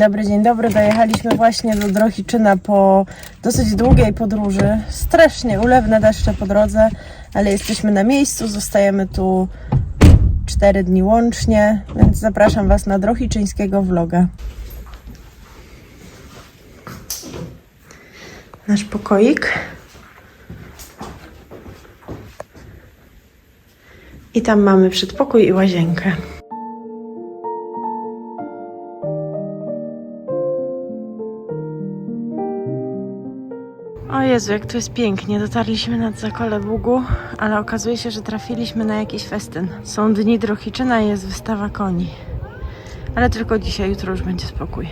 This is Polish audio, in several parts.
dobry, dzień dobry. Dojechaliśmy właśnie do Drohiczyna po dosyć długiej podróży. Strasznie ulewne deszcze po drodze, ale jesteśmy na miejscu. Zostajemy tu 4 dni łącznie, więc zapraszam Was na drohiczyńskiego vloga. Nasz pokoik. I tam mamy przedpokój i łazienkę. Jezu, jak tu jest pięknie. Dotarliśmy nad Zakole Bugu, ale okazuje się, że trafiliśmy na jakiś festyn. Są dni Drohiczyna i jest wystawa koni. Ale tylko dzisiaj, jutro już będzie spokój.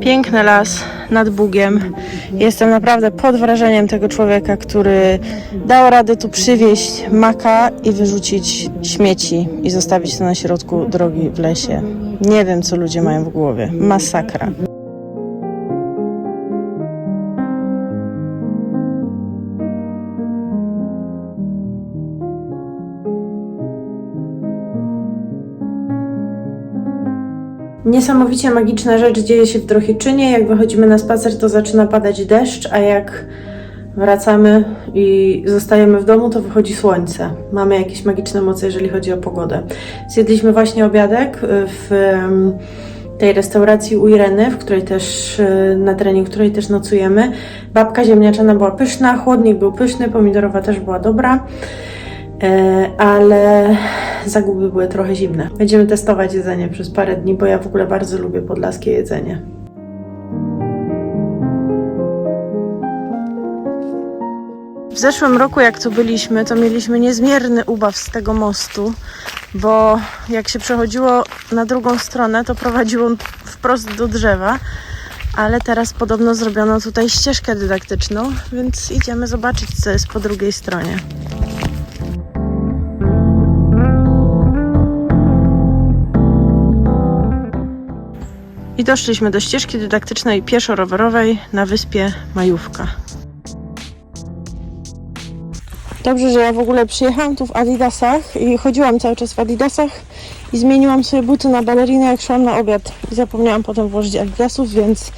Piękny las nad Bugiem. Jestem naprawdę pod wrażeniem tego człowieka, który dał radę tu przywieźć maka i wyrzucić śmieci i zostawić to na środku drogi w lesie. Nie wiem, co ludzie mają w głowie. Masakra. Niesamowicie magiczna rzecz dzieje się w Drohiczynie. Jak wychodzimy na spacer, to zaczyna padać deszcz, a jak wracamy i zostajemy w domu, to wychodzi słońce. Mamy jakieś magiczne moce, jeżeli chodzi o pogodę. Zjedliśmy właśnie obiadek w em, tej restauracji u Ireny, w której też, e, na terenie której też nocujemy. Babka ziemniaczana była pyszna, chłodnik był pyszny, pomidorowa też była dobra. E, ale zaguby były trochę zimne. Będziemy testować jedzenie przez parę dni, bo ja w ogóle bardzo lubię podlaskie jedzenie. W zeszłym roku, jak tu byliśmy, to mieliśmy niezmierny ubaw z tego mostu, bo jak się przechodziło na drugą stronę, to prowadziło wprost do drzewa, ale teraz podobno zrobiono tutaj ścieżkę dydaktyczną, więc idziemy zobaczyć, co jest po drugiej stronie. I doszliśmy do ścieżki dydaktycznej pieszo-rowerowej na wyspie Majówka. Dobrze, że ja w ogóle przyjechałam tu w Adidasach i chodziłam cały czas w Adidasach i zmieniłam sobie buty na balerinę jak szłam na obiad. I zapomniałam potem włożyć Adidasów, więc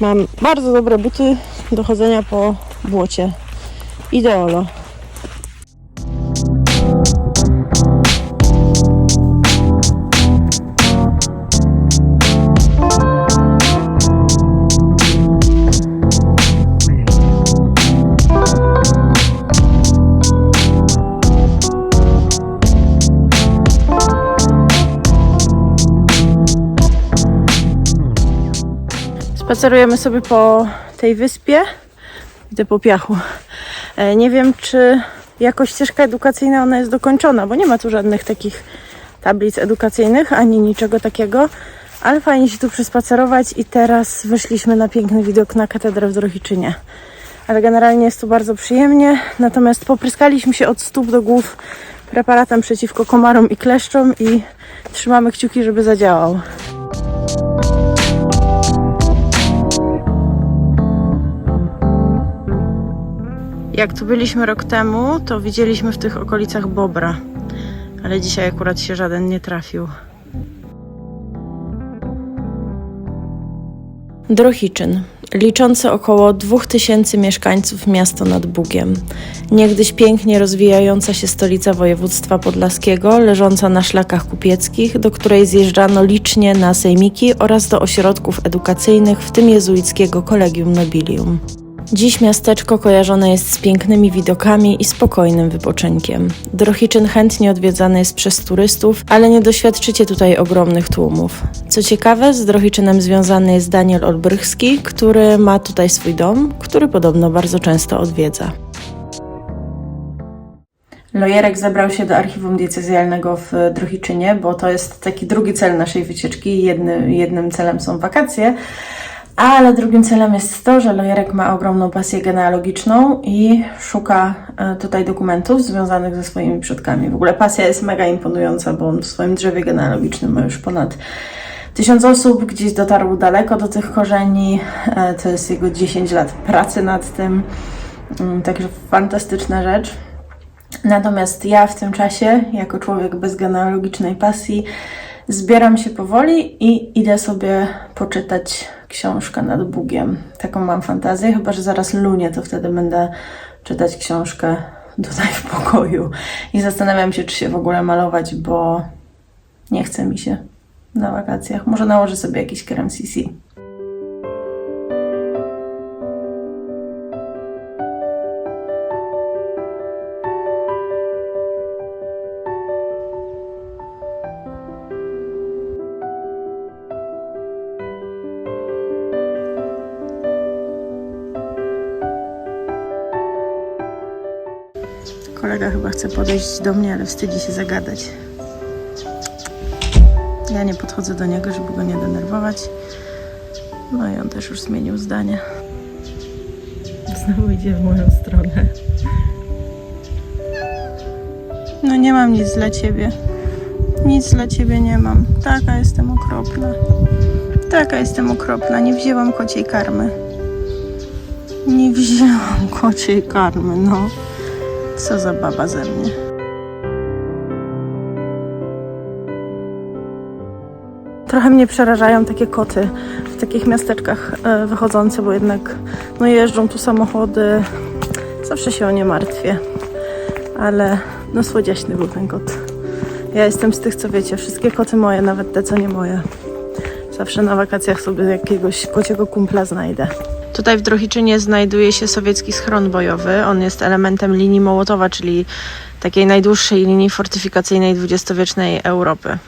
mam bardzo dobre buty do chodzenia po błocie. Ideolo. Spacerujemy sobie po tej wyspie. Idę po piachu. E, Nie wiem, czy jako ścieżka edukacyjna ona jest dokończona, bo nie ma tu żadnych takich tablic edukacyjnych ani niczego takiego, ale fajnie się tu przespacerować i teraz wyszliśmy na piękny widok na katedrę w Drohiczynie. Ale generalnie jest tu bardzo przyjemnie, natomiast popryskaliśmy się od stóp do głów preparatem przeciwko komarom i kleszczom i trzymamy kciuki, żeby zadziałał. Jak tu byliśmy rok temu, to widzieliśmy w tych okolicach bobra, ale dzisiaj akurat się żaden nie trafił. Drohiczyn, liczące około 2000 mieszkańców miasto nad Bugiem. Niegdyś pięknie rozwijająca się stolica województwa podlaskiego, leżąca na szlakach kupieckich, do której zjeżdżano licznie na sejmiki oraz do ośrodków edukacyjnych, w tym jezuickiego Collegium Nobilium. Dziś miasteczko kojarzone jest z pięknymi widokami i spokojnym wypoczynkiem. Drohiczyn chętnie odwiedzany jest przez turystów, ale nie doświadczycie tutaj ogromnych tłumów. Co ciekawe, z Drohiczynem związany jest Daniel Olbrychski, który ma tutaj swój dom, który podobno bardzo często odwiedza. Lojerek zabrał się do archiwum diecezjalnego w Drohiczynie, bo to jest taki drugi cel naszej wycieczki. Jedny, jednym celem są wakacje, ale drugim celem jest to, że Lojerek ma ogromną pasję genealogiczną i szuka e, tutaj dokumentów związanych ze swoimi przodkami. W ogóle pasja jest mega imponująca, bo on w swoim drzewie genealogicznym ma już ponad Tysiąc osób gdzieś dotarł daleko do tych korzeni. E, To jest jego 10 lat pracy nad tym. Mm, Także fantastyczna rzecz. Natomiast ja w tym czasie, jako człowiek bez genealogicznej pasji, zbieram się powoli i idę sobie poczytać książkę nad Bugiem. Taką mam fantazję, chyba że zaraz lunie, to wtedy będę czytać książkę tutaj w pokoju. I zastanawiam się, czy się w ogóle malować, bo nie chce mi się na wakacjach. Może nałożę sobie jakiś krem CC. Chce podejść do mnie, ale wstydzi się zagadać. Ja nie podchodzę do niego, żeby go nie denerwować. No i on też już zmienił zdanie. Znowu idzie w moją stronę. No nie mam nic dla ciebie. Nic dla ciebie nie mam. Taka jestem okropna. Taka jestem okropna. Nie wzięłam kociej karmy. Nie wzięłam kociej karmy, no. Co za baba ze mnie. Trochę mnie przerażają takie koty w takich miasteczkach e, wychodzące, bo jednak no jeżdżą tu samochody. Zawsze się o nie martwię. Ale no słodziaśny był ten kot. Ja jestem z tych, co wiecie, wszystkie koty moje, nawet te, co nie moje. Zawsze na wakacjach sobie jakiegoś kociego kumpla znajdę. Tutaj w Drohiczynie znajduje się sowiecki schron bojowy. On jest elementem linii Mołotowa, czyli takiej najdłuższej linii fortyfikacyjnej dwudziestowiecznej Europy.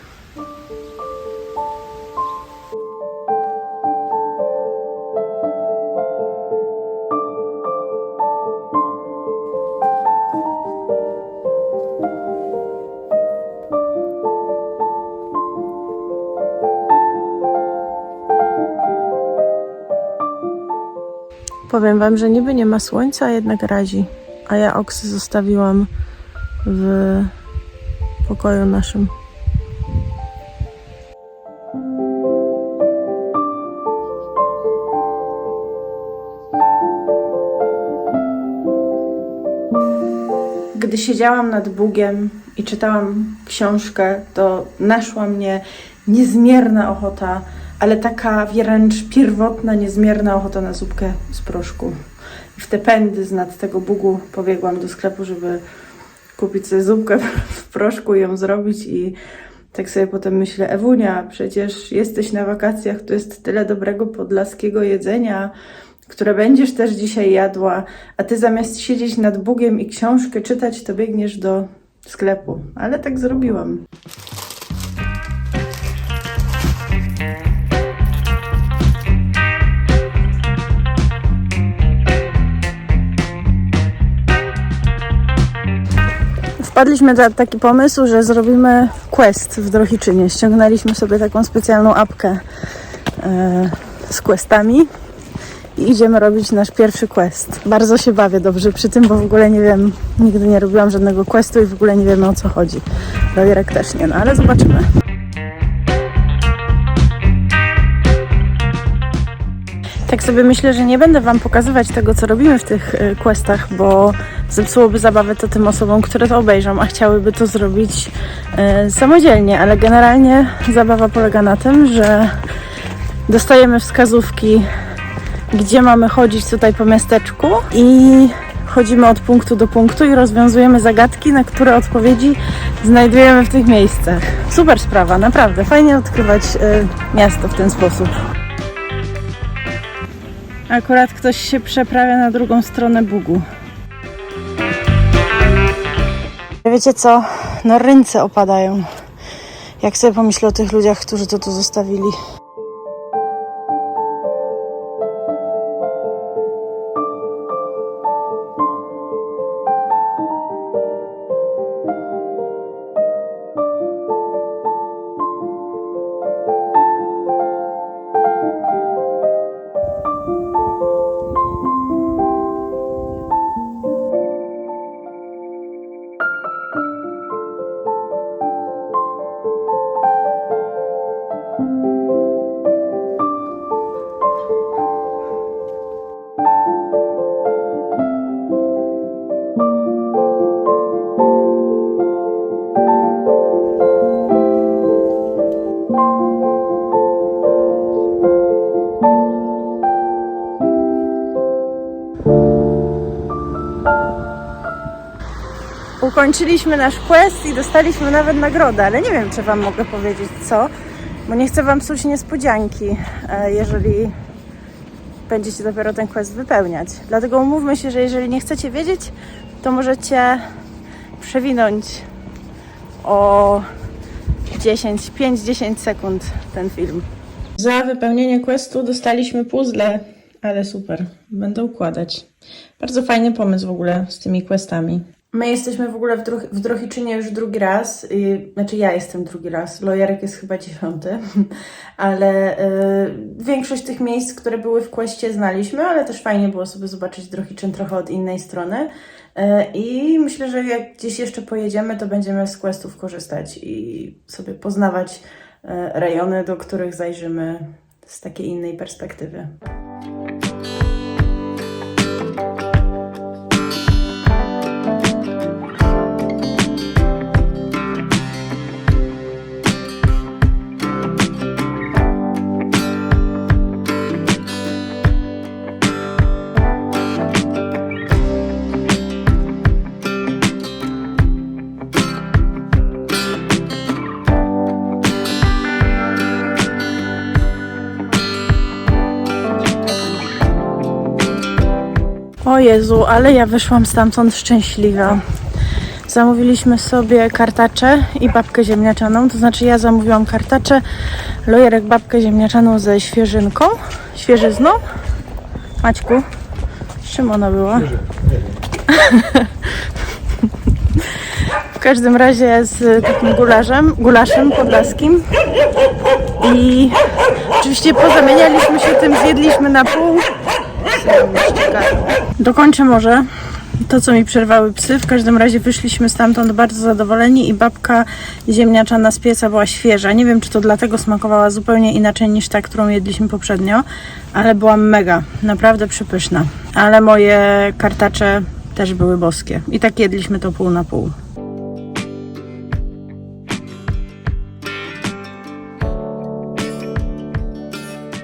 Powiem wam, że niby nie ma słońca, a jednak razi. A ja oksy zostawiłam w pokoju naszym. Gdy siedziałam nad Bugiem i czytałam książkę, to naszła mnie niezmierna ochota, ale taka wręcz pierwotna, niezmierna ochota na zupkę z proszku. I w te pędy z nad tego Bugu pobiegłam do sklepu, żeby kupić sobie zupkę w proszku i ją zrobić i tak sobie potem myślę, Ewunia, przecież jesteś na wakacjach, tu jest tyle dobrego podlaskiego jedzenia, które będziesz też dzisiaj jadła, a ty zamiast siedzieć nad Bugiem i książkę czytać, to biegniesz do sklepu. Ale tak zrobiłam. Wpadliśmy na taki pomysł, że zrobimy quest w Drohiczynie. Ściągnęliśmy sobie taką specjalną apkę e, z questami i idziemy robić nasz pierwszy quest. Bardzo się bawię dobrze przy tym, bo w ogóle nie wiem, nigdy nie robiłam żadnego questu i w ogóle nie wiemy o co chodzi. Dojerek też nie, no ale zobaczymy. Tak sobie myślę, że nie będę Wam pokazywać tego, co robimy w tych y, questach, bo zepsułoby zabawę to tym osobom, które to obejrzą, a chciałyby to zrobić y, samodzielnie, ale generalnie zabawa polega na tym, że dostajemy wskazówki, gdzie mamy chodzić tutaj po miasteczku i chodzimy od punktu do punktu i rozwiązujemy zagadki, na które odpowiedzi znajdujemy w tych miejscach. Super sprawa, naprawdę. Fajnie odkrywać y, miasto w ten sposób. Akurat ktoś się przeprawia na drugą stronę Bugu. Wiecie co? No ręce opadają. Jak sobie pomyślę o tych ludziach, którzy to tu zostawili. Ukończyliśmy nasz quest i dostaliśmy nawet nagrodę, ale nie wiem, czy Wam mogę powiedzieć co, bo nie chcę Wam psuć niespodzianki, e, jeżeli będziecie dopiero ten quest wypełniać. Dlatego umówmy się, że jeżeli nie chcecie wiedzieć, to możecie przewinąć o 10, 5-10 sekund ten film. Za wypełnienie questu dostaliśmy puzzle, ale super, będę układać. Bardzo fajny pomysł w ogóle z tymi questami. My jesteśmy w ogóle w, Droch- w Drohiczynie już drugi raz, znaczy ja jestem drugi raz, Lojarek jest chyba dziesiąty, ale yy, większość tych miejsc, które były w questie znaliśmy, ale też fajnie było sobie zobaczyć Drohiczyn trochę od innej strony. Yy, I myślę, że jak gdzieś jeszcze pojedziemy, to będziemy z questów korzystać i sobie poznawać yy, rejony, do których zajrzymy z takiej innej perspektywy. Jezu, ale ja wyszłam stamtąd szczęśliwa. Zamówiliśmy sobie kartacze i babkę ziemniaczaną. To znaczy ja zamówiłam kartacze, lojerek babkę ziemniaczaną ze świeżynką, świeżyzną. Maćku, czym ona była? w każdym razie z takim gularzem, gulaszem podlaskim. I oczywiście pozamienialiśmy się tym, zjedliśmy na pół. Dokończę może to, co mi przerwały psy. W każdym razie wyszliśmy stamtąd bardzo zadowoleni i babka ziemniaczana z pieca była świeża. Nie wiem, czy to dlatego smakowała zupełnie inaczej niż ta, którą jedliśmy poprzednio, ale była mega, naprawdę przypyszna. Ale moje kartacze też były boskie. I tak jedliśmy to pół na pół.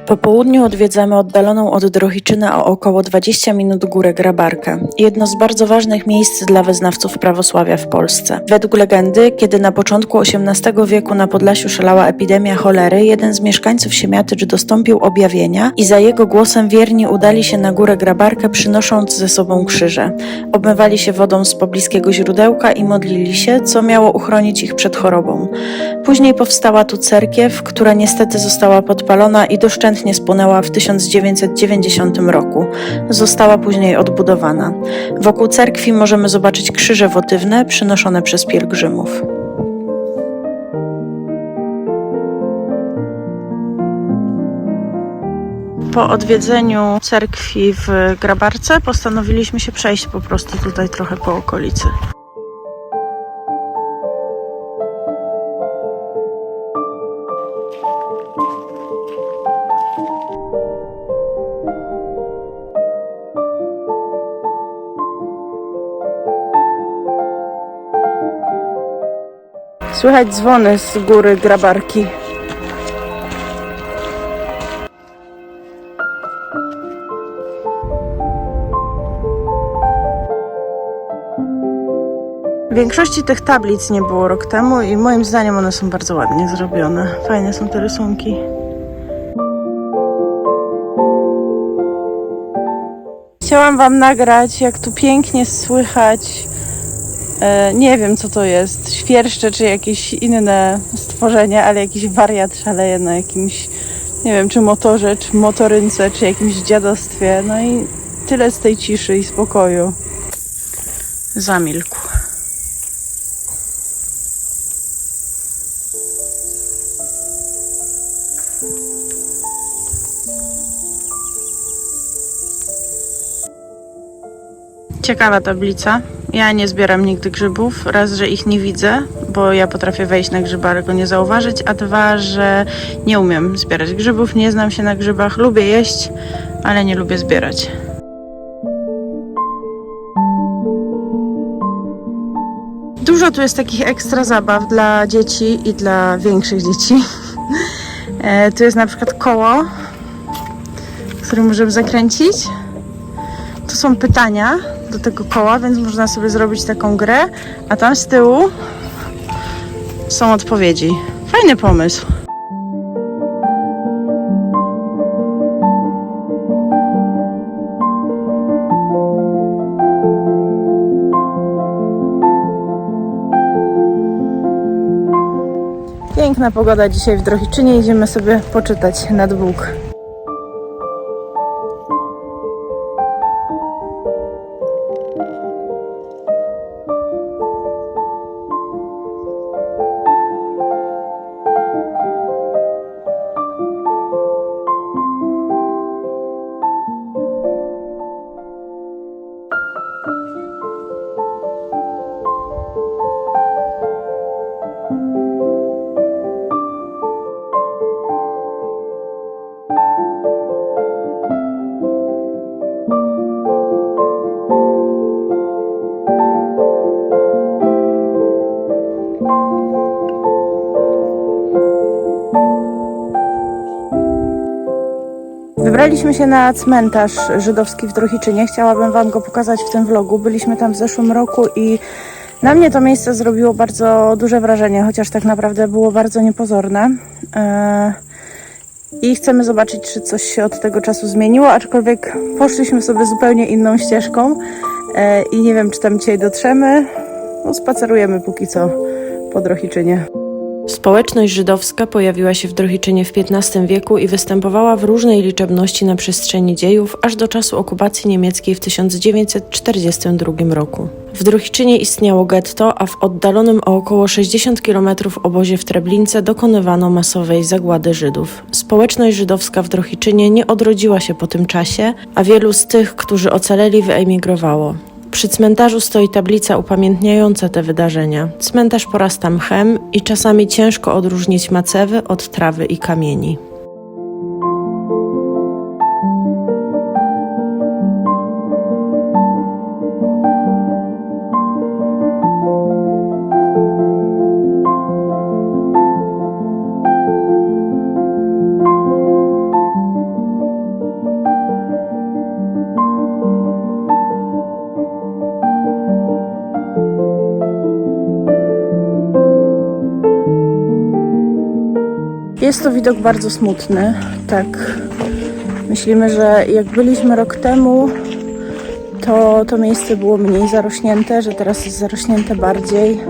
Po południu odwiedzamy oddaloną od Drohiczyna o około 20 minut górę Grabarkę, jedno z bardzo ważnych miejsc dla wyznawców prawosławia w Polsce. Według legendy, kiedy na początku XVIII wieku na Podlasiu szalała epidemia cholery, jeden z mieszkańców Siemiatycz dostąpił objawienia i za jego głosem wierni udali się na górę Grabarkę, przynosząc ze sobą krzyże. Obmywali się wodą z pobliskiego źródełka i modlili się, co miało uchronić ich przed chorobą. Później powstała tu cerkiew, która niestety została podpalona i doszczętnie spłonęła w 1990 roku. Została później odbudowana. Wokół cerkwi możemy zobaczyć krzyże wotywne przynoszone przez pielgrzymów. Po odwiedzeniu cerkwi w Grabarce postanowiliśmy się przejść po prostu tutaj trochę po okolicy. Słychać dzwony z góry Grabarki. Większości tych tablic nie było rok temu i moim zdaniem one są bardzo ładnie zrobione. Fajne są te rysunki. Chciałam Wam nagrać, jak tu pięknie słychać. E, nie wiem, co to jest. Świerszcze czy jakieś inne stworzenie, ale jakiś wariat szaleje na jakimś, nie wiem, czy motorze, czy motorynce, czy jakimś dziadostwie. No i tyle z tej ciszy i spokoju. Zamilkł. Ciekawa tablica. Ja nie zbieram nigdy grzybów. Raz, że ich nie widzę, bo ja potrafię wejść na grzyba, ale go nie zauważyć, a dwa, że nie umiem zbierać grzybów, nie znam się na grzybach. Lubię jeść, ale nie lubię zbierać. Dużo tu jest takich ekstra zabaw dla dzieci i dla większych dzieci. E, tu jest na przykład koło, które możemy zakręcić. Tu są pytania do tego koła, więc można sobie zrobić taką grę, a tam z tyłu są odpowiedzi. Fajny pomysł. Piękna pogoda dzisiaj w Drohiczynie. Idziemy sobie poczytać nad Bóg. Wybraliśmy się na cmentarz żydowski w Drohiczynie. Chciałabym Wam go pokazać w tym vlogu. Byliśmy tam w zeszłym roku i na mnie to miejsce zrobiło bardzo duże wrażenie, chociaż tak naprawdę było bardzo niepozorne. Eee, I chcemy zobaczyć, czy coś się od tego czasu zmieniło, aczkolwiek poszliśmy sobie zupełnie inną ścieżką eee, i nie wiem, czy tam dzisiaj dotrzemy. No, spacerujemy póki co po Drohiczynie. Społeczność żydowska pojawiła się w Drohiczynie w XV wieku i występowała w różnej liczebności na przestrzeni dziejów aż do czasu okupacji niemieckiej w 1942 roku. W Drohiczynie istniało getto, a w oddalonym o około 60 km obozie w Treblince dokonywano masowej zagłady Żydów. Społeczność żydowska w Drohiczynie nie odrodziła się po tym czasie, a wielu z tych, którzy ocaleli, wyemigrowało. Przy cmentarzu stoi tablica upamiętniająca te wydarzenia. Cmentarz porasta mchem i czasami ciężko odróżnić macewy od trawy i kamieni. Jest to widok bardzo smutny. Tak. Myślimy, że jak byliśmy rok temu, to to miejsce było mniej zarośnięte, że teraz jest zarośnięte bardziej.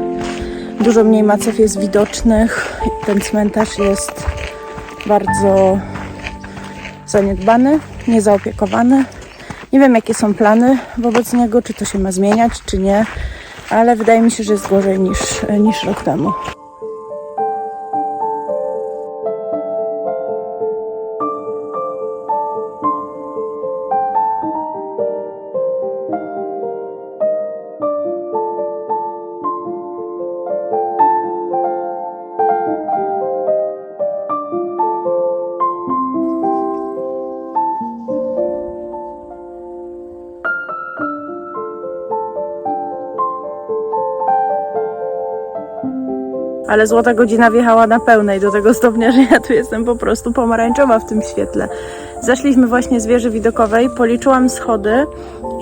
Dużo mniej macew jest widocznych. Ten cmentarz jest bardzo zaniedbany, niezaopiekowany. Nie wiem, jakie są plany wobec niego, czy to się ma zmieniać, czy nie, ale wydaje mi się, że jest gorzej niż, niż rok temu. Ale złota godzina wjechała na pełnej do tego stopnia, że ja tu jestem po prostu pomarańczowa w tym świetle. Zeszliśmy właśnie z wieży widokowej, policzyłam schody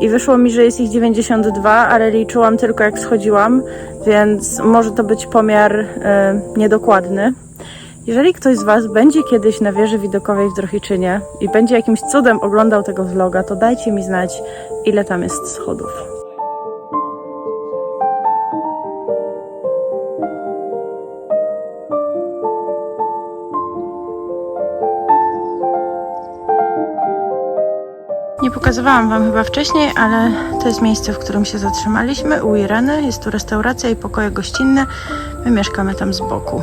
i wyszło mi, że jest ich 92, ale liczyłam tylko jak schodziłam, więc może to być pomiar e, niedokładny. Jeżeli ktoś z Was będzie kiedyś na wieży widokowej w Drohiczynie i będzie jakimś cudem oglądał tego vloga, to dajcie mi znać, ile tam jest schodów. Pokazywałam Wam chyba wcześniej, ale to jest miejsce, w którym się zatrzymaliśmy u Ireny. Jest tu restauracja i pokoje gościnne. My mieszkamy tam z boku.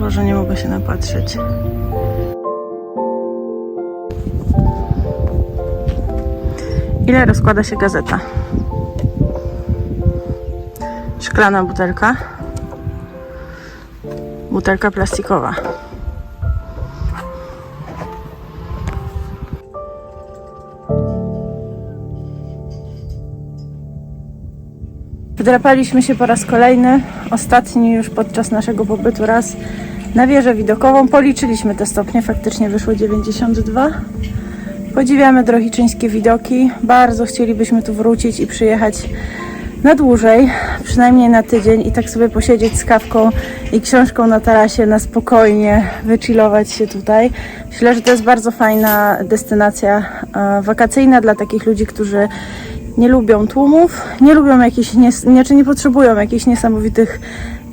Boże, nie mogę się napatrzeć. Ile rozkłada się gazeta? Szklana butelka. Butelka plastikowa. Wdrapaliśmy się po raz kolejny, ostatni już podczas naszego pobytu raz na wieżę widokową. Policzyliśmy te stopnie, faktycznie wyszło 92. Podziwiamy drohiczyńskie widoki. Bardzo chcielibyśmy tu wrócić i przyjechać na dłużej, przynajmniej na tydzień i tak sobie posiedzieć z kawką i książką na tarasie, na spokojnie wychillować się tutaj. Myślę, że to jest bardzo fajna destynacja e, wakacyjna dla takich ludzi, którzy nie lubią tłumów, nie lubią jakichś, nie, nie, czy nie potrzebują jakichś niesamowitych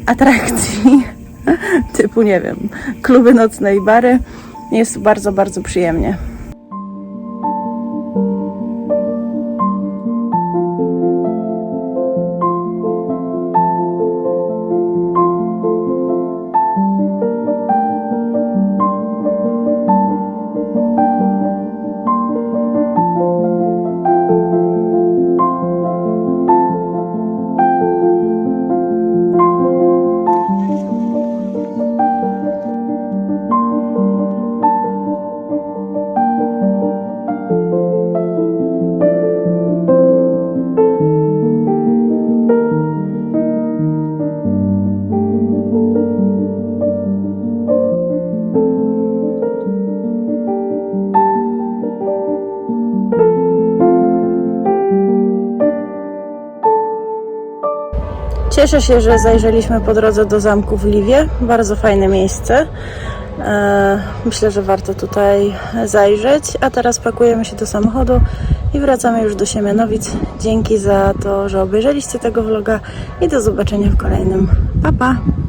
atrakcji, typu, nie wiem, kluby nocne i bary. Jest bardzo, bardzo przyjemnie. Cieszę się, że zajrzeliśmy po drodze do zamku w Liwie. Bardzo fajne miejsce. E, Myślę, że warto tutaj zajrzeć. A teraz pakujemy się do samochodu i wracamy już do Siemianowic. Dzięki za to, że obejrzeliście tego vloga i do zobaczenia w kolejnym. Pa, pa!